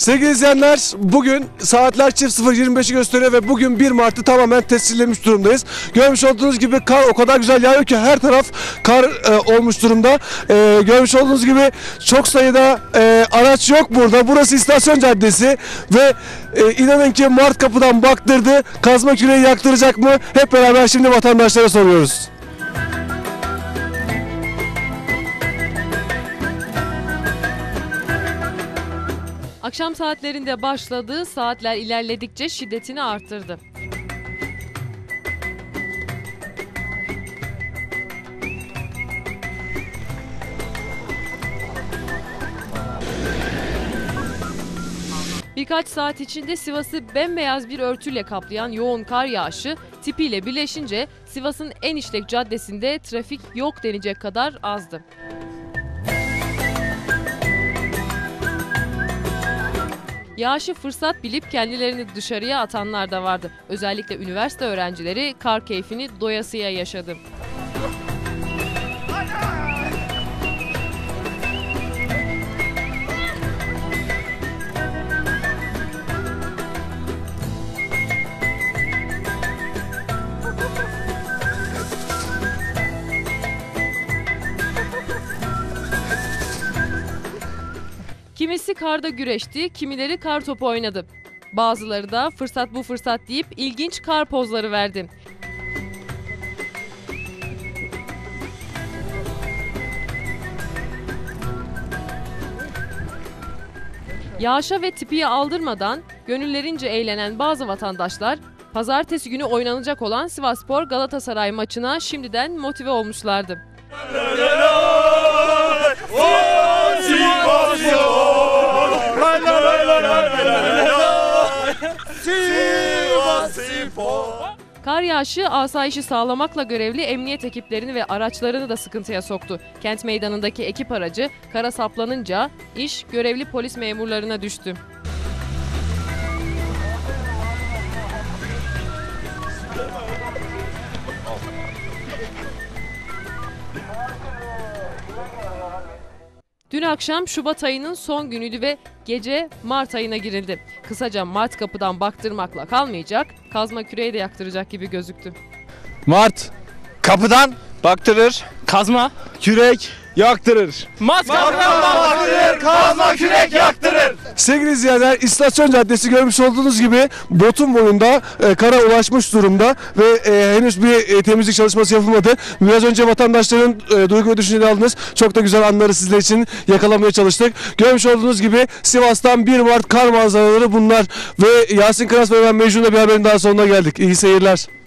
Sevgili izleyenler bugün saatler çift 0.25'i gösteriyor ve bugün 1 Mart'ı tamamen tescillemiş durumdayız. Görmüş olduğunuz gibi kar o kadar güzel yağıyor ki her taraf kar e, olmuş durumda. E, görmüş olduğunuz gibi çok sayıda e, araç yok burada. Burası istasyon caddesi ve e, inanın ki Mart kapıdan baktırdı. Kazma küreği yaktıracak mı? Hep beraber şimdi vatandaşlara soruyoruz. Akşam saatlerinde başladı, saatler ilerledikçe şiddetini arttırdı. Birkaç saat içinde Sivas'ı bembeyaz bir örtüyle kaplayan yoğun kar yağışı tipiyle birleşince Sivas'ın en işlek caddesinde trafik yok denecek kadar azdı. Yağışı fırsat bilip kendilerini dışarıya atanlar da vardı. Özellikle üniversite öğrencileri kar keyfini doyasıya yaşadı. Kimisi karda güreşti, kimileri kar topu oynadı. Bazıları da fırsat bu fırsat deyip ilginç kar pozları verdi. Yağışa ve tipiye aldırmadan gönüllerince eğlenen bazı vatandaşlar pazartesi günü oynanacak olan Sivasspor Galatasaray maçına şimdiden motive olmuşlardı. Kar yağışı asayişi sağlamakla görevli emniyet ekiplerini ve araçlarını da sıkıntıya soktu. Kent meydanındaki ekip aracı kara saplanınca iş görevli polis memurlarına düştü. Dün akşam Şubat ayının son günüydü ve gece Mart ayına girildi. Kısaca Mart kapıdan baktırmakla kalmayacak, kazma küreği de yaktıracak gibi gözüktü. Mart Kapıdan baktırır. Kazma. kürek yaktırır. Mat baktırır, kazma kürek yaktırır. Sevgili izleyenler İstasyon Caddesi görmüş olduğunuz gibi botun boyunda e, kara ulaşmış durumda ve e, henüz bir e, temizlik çalışması yapılmadı. Biraz önce vatandaşların e, duygu ve düşüncelerini aldınız. Çok da güzel anları sizler için yakalamaya çalıştık. Görmüş olduğunuz gibi Sivas'tan 1 Mart kar manzaraları bunlar ve Yasin Kıras ve ben Mecnun'la bir haberin daha sonuna geldik. İyi seyirler.